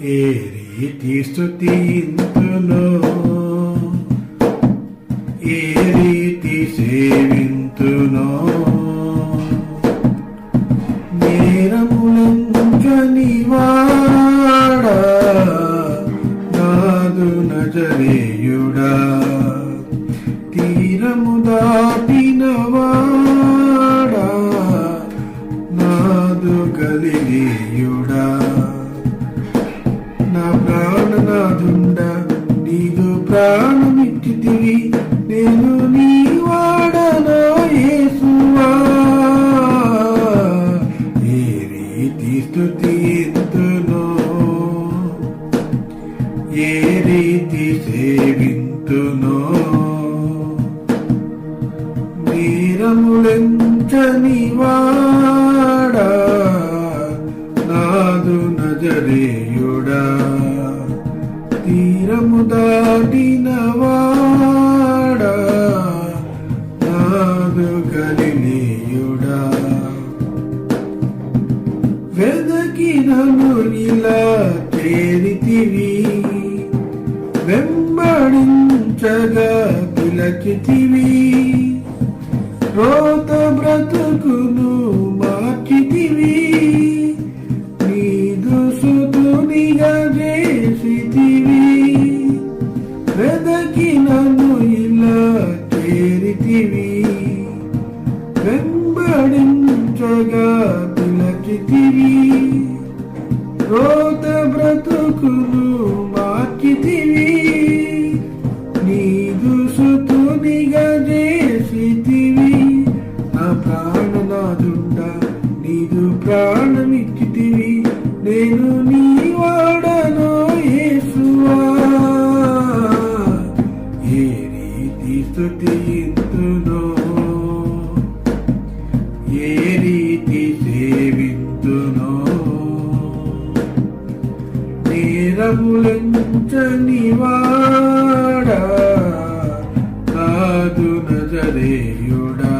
ఏ రీతి స్థుతింతునో ఏ రీతి సేవింతునో నేరములంచని వాడా నాదు నజరేయుడా. తీరము దాటిన వాడా నాదు గలిలేయుడా ప్రాణనాథుండ నీదు ప్రాణమిచ్చితివి నేను నీ వాడనా యేసువా ఏ రీతి స్థుతి ఎత్తునో ఏ రీతి సేవింతునో. వీరములెంచని వాడా నాదు నజరేయుడా. తీరము దాటిన వాడా నాదు గలిలేయుడా వెదకినను ఇలా చేరితివి వెంబడించగా పిలచితివి రోత బ్రతుకును వెంబడించగా పిలచితివి రోత బ్రతుకును మాకితివి నీదు సుతునిగా చేసితివి నా ప్రాణ నాదుండ నీదు ప్రాణమిచ్చితివి. నేను నీ వాడను యేసువా. ఏ రీతి స్థుతింతునో ఏ రీతి సేవింతునో? నేరములంచని వాడా? కాదు నజరేయుడా?